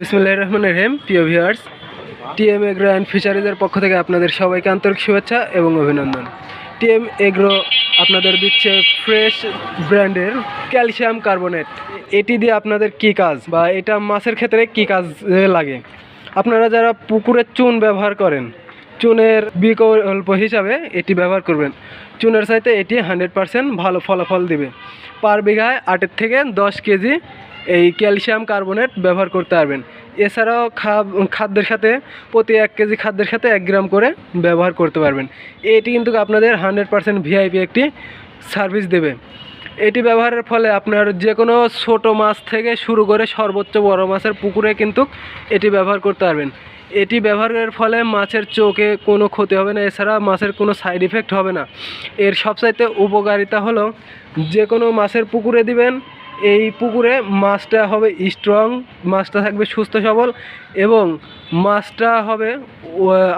বিসমুল্লাহ রহমান রহিম, প্রিয় ভিউয়ার্স টিএম এগ্রো অ্যান্ড ফিশারিজের পক্ষ থেকে আপনাদের সবাইকে আন্তরিক শুভেচ্ছা এবং অভিনন্দন। টিএম এগ্রো আপনাদের দিচ্ছে ফ্রেশ ব্র্যান্ডের ক্যালসিয়াম কার্বনেট এটি দিয়ে আপনাদের কী কাজ বা এটা মাছের ক্ষেত্রে কী কাজে লাগে? আপনারা যারা পুকুরে চুন ব্যবহার করেন, চুনের বিকল্প হিসাবে এটি ব্যবহার করবেন। চুনের চাইতে এটি হান্ড্রেড পারসেন্ট ভালো ফলাফল দিবে। পার বিঘায় আটের থেকে দশ কেজি এই ক্যালসিয়াম কার্বনেট ব্যবহার করতে পারবেন। এছাড়াও খাদ্যের সাথে, প্রতি এক কেজি খাদ্যের সাথে এক গ্রাম করে ব্যবহার করতে পারবেন। এটি কিন্তু আপনাদের হান্ড্রেড পারসেন্ট ভিআইপি একটি সার্ভিস দেবে। এটি ব্যবহারের ফলে আপনার যে কোনো ছোটো মাছ থেকে শুরু করে সর্বোচ্চ বড় মাছের পুকুরে কিন্তু এটি ব্যবহার করতে পারবেন। এটি ব্যবহারের ফলে মাছের চোখে কোনো ক্ষতি হবে না, এছাড়া মাছের কোনো সাইড ইফেক্ট হবে না। এর সবচাইতে উপকারিতা হলো যে কোনো মাছের পুকুরে দিবেন এই পুকুরে মাছটা হবে স্ট্রং মাছটা থাকবে সুস্থ, সবল এবং মাছটা হবে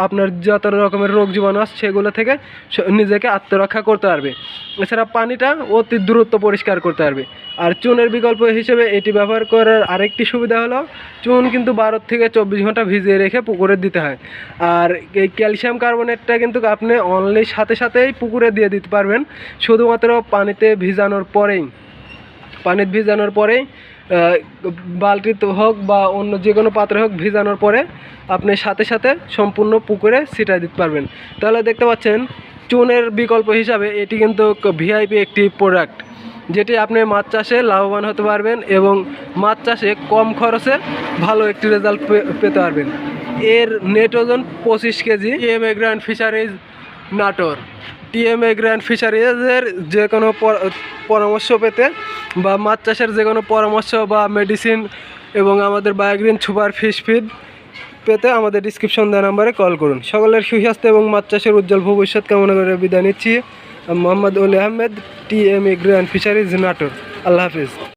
আপনার যত রকমের রোগ জীবাণু আছে সেগুলো থেকে নিজেকে আত্মরক্ষা করতে পারবে। এছাড়া পানিটা অতি দূরত্ব পরিষ্কার করতে পারবে। আর চুনের বিকল্প হিসেবে এটি ব্যবহার করার আরেকটি সুবিধা হলো, চুন কিন্তু বারো থেকে চব্বিশ ঘণ্টা ভিজিয়ে রেখে পুকুরে দিতে হয়। আর এই ক্যালসিয়াম কার্বনেটটা কিন্তু আপনি অনলি সাথে সাথেই পুকুরে দিয়ে দিতে পারবেন, শুধুমাত্র পানিতে ভিজানোর পরেই। পানিতে ভিজানোর আহ, বালতিতে হোক বা অন্য যে কোনো পাত্রে হোক ভিজানোর পরে আপনি সাথে সাথে সম্পূর্ণ পুকুরে ছিটাই দিতে পারবেন। তাহলে দেখতে পাচ্ছেন চুনের বিকল্প হিসাবে এটি কিন্তু ভিআইপি একটি প্রোডাক্ট যেটি আপনি মাছ চাষে লাভবান হতে পারবেন এবং মাছ চাষে কম খরচে ভালো একটি রেজাল্ট পেতে পারবেন। এর নেট ওজন পঁচিশ KG. M A grand fisheries Natore. TMA grand ফিশারিজের যে কোনো পরামর্শ পেতে বা মাছ চাষের যে কোনো পরামর্শ বা মেডিসিন এবং আমাদের বায়োগ্রিন সুপার ফিশ ফিড পেতে আমাদের ডিসক্রিপশন দেওয়া নাম্বারে কল করুন। সকলের সুস্বাস্থ্য এবং মাছ চাষের উজ্জ্বল ভবিষ্যৎ কামনা করে বিদায় নিচ্ছি। Mohammad Ul Ahmed T M A grand fisheries Natore Allah Hafiz.